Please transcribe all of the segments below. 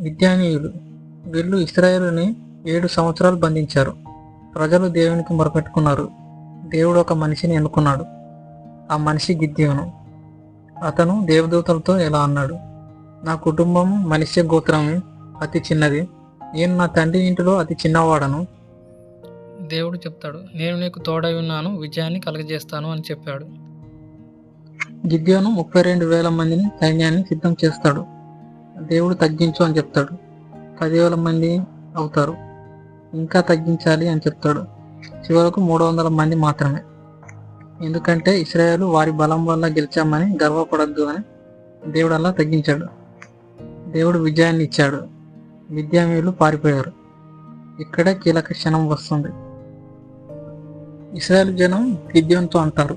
విద్యానీయులు వీళ్ళు ఇస్రాయేలుని ఏడు సంవత్సరాలు బంధించారు. ప్రజలు దేవునికి మొరపెట్టుకున్నారు. దేవుడు ఒక మనిషిని ఎన్నుకున్నాడు. ఆ మనిషి గిద్యోను. అతను దేవదూతలతో ఇలా అన్నాడు నా కుటుంబం మనిషి గోత్రం అతి చిన్నది. నేను నా తండ్రి ఇంటిలో అతి చిన్నవాడను. దేవుడు చెప్తాడు నేను నీకు తోడై ఉన్నాను విజయాన్ని కలగజేస్తాను అని చెప్పాడు. గిద్యోను ముప్పై రెండు వేల మందిని సైన్యాన్ని సిద్ధం చేస్తాడు. దేవుడు తగ్గించు అని చెప్తాడు. పదివేల మంది అవుతారు. ఇంకా తగ్గించాలి అని చెప్తాడు. చివరకు మూడు వందల మంది మాత్రమే. ఎందుకంటే ఇస్రాయేల్ వారి బలం వల్ల గెలిచామని గర్వపడద్దు అని దేవుడు అలా తగ్గించాడు. దేవుడు విజయాన్ని ఇచ్చాడు. విద్యామీయులు పారిపోయారు. ఇక్కడే కీలక క్షణం వస్తుంది. ఇస్రాయేల్ జనం గిద్యంతో అంటారు.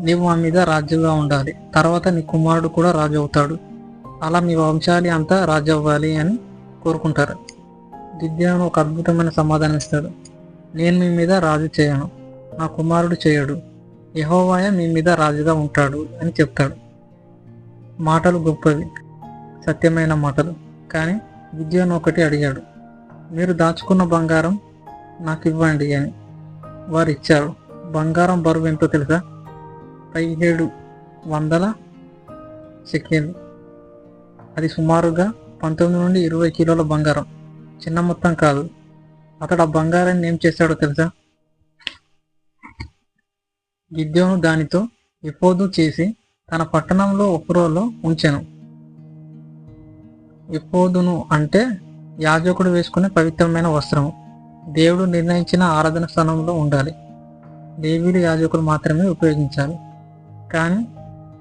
నీవు మా మీద రాజుగా ఉండాలి. తర్వాత నీ కుమారుడు కూడా రాజు అవుతాడు. అలా మీ వంశాలి అంతా రాజవ్వాలి అని కోరుకుంటారు. గిద్యోను ఒక అద్భుతమైన సమాధానం ఇస్తాడు. నేను మీ మీద రాజు చేయను. నా కుమారుడు చేయడు. యహోవాయ మీ మీద రాజుగా ఉంటాడు అని చెప్తాడు. మాటలు గొప్పవి. సత్యమైన మాటలు. కానీ విద్యను ఒకటి అడిగాడు. మీరు దాచుకున్న బంగారం నాకు ఇవ్వండి అని. వారు ఇచ్చారు. బంగారం బరువు ఎంతో తెలుసా? పదిహేడు వందల సెకండ్లు అది సుమారుగా పంతొమ్మిది నుండి ఇరవై కిలోల బంగారం. చిన్న మొత్తం కాదు. అతడు ఆ బంగారాన్ని ఏం చేశాడో తెలుసా? గిద్యోను దానితో విపోదు చేసి తన పట్టణంలో ఒకరోలో ఉంచెను. విపోదును అంటే యాజకుడు వేసుకునే పవిత్రమైన వస్త్రము. దేవుడు నిర్ణయించిన ఆరాధన స్థానంలో ఉండాలి. దేవీలు యాజకులు మాత్రమే ఉపయోగించాలి. కానీ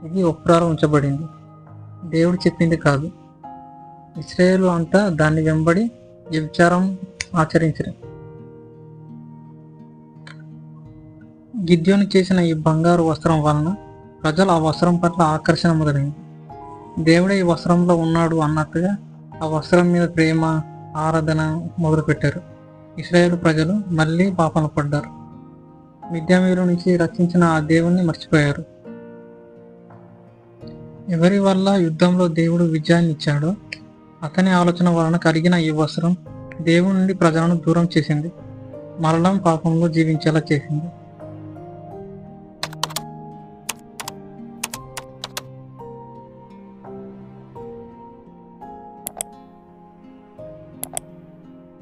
ఇది ఒఫ్రాలో ఉంచబడింది. దేవుడు చెప్పింది కాదు. ఇస్రాయేల్ అంతా దాన్ని వెంబడి వ్యభిచారం ఆచరించరు. గిద్యోని చేసిన ఈ బంగారు వస్త్రం వలన ప్రజలు ఆ వస్త్రం పట్ల ఆకర్షణ మొదలైంది. దేవుడే ఈ వస్త్రంలో ఉన్నాడు అన్నట్టుగా ఆ వస్త్రం మీద ప్రేమ ఆరాధన మొదలుపెట్టారు. ఇస్రాయేల్ ప్రజలు మళ్ళీ పాపన పడ్డారు. విద్యామీరు నుంచి రచించిన ఆ దేవుణ్ణి మర్చిపోయారు. ఎవరి వల్ల యుద్ధంలో దేవుడు విజయాన్ని ఇచ్చాడో అతని ఆలోచన వలన కలిగిన ఈ వస్త్రం దేవుడి నుండి ప్రజలను దూరం చేసింది. మరణం పాపంలో జీవించేలా చేసింది.